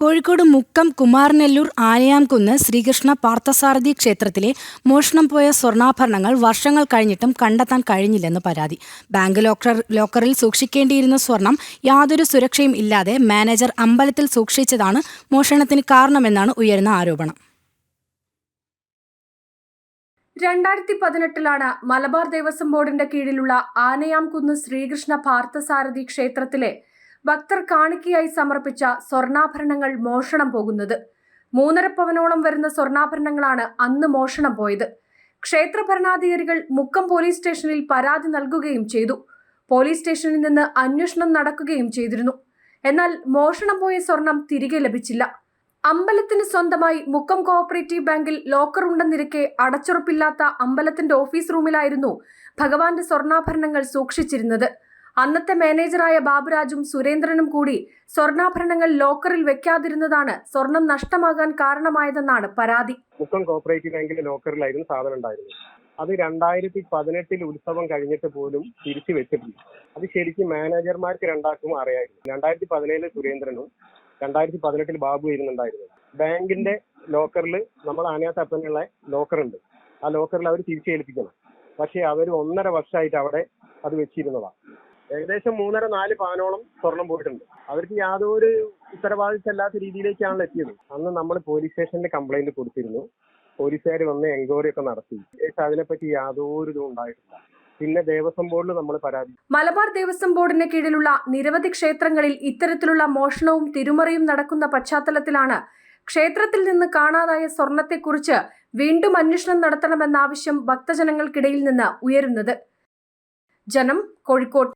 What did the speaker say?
കോഴിക്കോട് മുക്കം കുമാരനെല്ലൂർ ആനയാംകുന്ന് ശ്രീകൃഷ്ണ പാർത്ഥസാരഥി ക്ഷേത്രത്തിലെ മോഷണം പോയ സ്വർണാഭരണങ്ങൾ വർഷങ്ങൾ കഴിഞ്ഞിട്ടും കണ്ടെത്താൻ കഴിഞ്ഞില്ലെന്ന് പരാതി. ബാങ്ക് ലോക്കർ ലോക്കറിൽ സൂക്ഷിക്കേണ്ടിയിരുന്ന സ്വർണം യാതൊരു സുരക്ഷയും ഇല്ലാതെ മാനേജർ അമ്പലത്തിൽ സൂക്ഷിച്ചതാണ് മോഷണത്തിന് കാരണമെന്നാണ് ഉയരുന്ന ആരോപണം. രണ്ടായിരത്തി പതിനെട്ടിലാണ് മലബാർ ദേവസ്വം ബോർഡിന്റെ കീഴിലുള്ള ആനയാംകുന്ന് ശ്രീകൃഷ്ണ പാർത്ഥസാരഥി ക്ഷേത്രത്തിലെ ഭക്തർ കാണിക്കയായി സമർപ്പിച്ച സ്വർണാഭരണങ്ങൾ മോഷണം പോകുന്നത്. മൂന്നര പവനോളം വരുന്ന സ്വർണാഭരണങ്ങളാണ് അന്ന് മോഷണം പോയത്. ക്ഷേത്ര ഭരണാധികാരികൾ മുക്കം പോലീസ് സ്റ്റേഷനിൽ പരാതി നൽകുകയും ചെയ്തു. പോലീസ് സ്റ്റേഷനിൽ നിന്ന് അന്വേഷണം നടക്കുകയും ചെയ്തിരുന്നു. എന്നാൽ മോഷണം പോയ സ്വർണം തിരികെ ലഭിച്ചില്ല. അമ്പലത്തിന് സ്വന്തമായി മുക്കം കോഓപ്പറേറ്റീവ് ബാങ്കിൽ ലോക്കർ ഉണ്ടെന്നിരിക്കെ അടച്ചുറപ്പില്ലാത്ത അമ്പലത്തിന്റെ ഓഫീസ് റൂമിലായിരുന്നു ഭഗവാന്റെ സ്വർണാഭരണങ്ങൾ സൂക്ഷിച്ചിരുന്നത്. അന്നത്തെ മാനേജറായ ബാബുരാജും സുരേന്ദ്രനും കൂടി സ്വർണാഭരണങ്ങൾ ലോക്കറിൽ വെക്കാതിരുന്നതാണ് സ്വർണം നഷ്ടമാകാൻ കാരണമായതെന്നാണ് പരാതി. മുക്കം കോപ്പറേറ്റീവ് ബാങ്കിന്റെ ലോക്കറിലായിരുന്നു സാധനം ഉണ്ടായിരുന്നത്. അത് രണ്ടായിരത്തി പതിനെട്ടിൽ ഉത്സവം കഴിഞ്ഞിട്ട് പോലും തിരിച്ചു വെച്ചിട്ടില്ല. അത് ശരിക്കും മാനേജർമാർക്ക് രണ്ടാക്കും അറിയായിരുന്നു രണ്ടായിരത്തി പതിനേഴിൽ സുരേന്ദ്രനും രണ്ടായിരത്തി പതിനെട്ടിൽ ബാബു ഇരുന്നുണ്ടായിരുന്നു ബാങ്കിന്റെ ലോക്കറിൽ നമ്മൾ ആനയാത്തപ്പനുള്ള ലോക്കറുണ്ട്. ആ ലോക്കറിൽ അവർ തിരിച്ചേൽപ്പിക്കണം. പക്ഷേ അവർ ഒന്നര വർഷമായിട്ട് അവിടെ അത് വെച്ചിരുന്നതാണ് ഏകദേശം മൂന്നര നാല് പാനോളം സ്വർണം പോയിട്ടുണ്ട്. അവർക്ക് യാതൊരു ഉത്തരവാദിത്തമില്ലാത്ത രീതിയിലേക്കാണല്ലോ എത്തിയത്. അന്ന് നമ്മൾ പോലീസ് സ്റ്റേഷനിൽ കംപ്ലൈന്റ് കൊടുത്തിരുന്നു. പോലീസുകാർ വന്ന് എൻക്വയറി ഒക്കെ നടത്തി. പക്ഷെ അതിനെപ്പറ്റി യാതൊരു ഇതും ഉണ്ടായിട്ടില്ല. പിന്നെ ദേവസ്വം ബോർഡിൽ നമ്മൾ പരാതി മലബാർ ദേവസ്വം ബോർഡിന് കീഴിലുള്ള നിരവധി ക്ഷേത്രങ്ങളിൽ ഇത്തരത്തിലുള്ള മോഷണവും തിരുമറിയും നടക്കുന്ന പശ്ചാത്തലത്തിലാണ് ക്ഷേത്രത്തിൽ നിന്ന് കാണാതായ സ്വർണത്തെക്കുറിച്ച് വീണ്ടും അന്വേഷണം നടത്തണമെന്ന ആവശ്യം ഭക്തജനങ്ങൾക്കിടയിൽ നിന്ന് ഉയരുന്നത്. ജനം കോഴിക്കോട്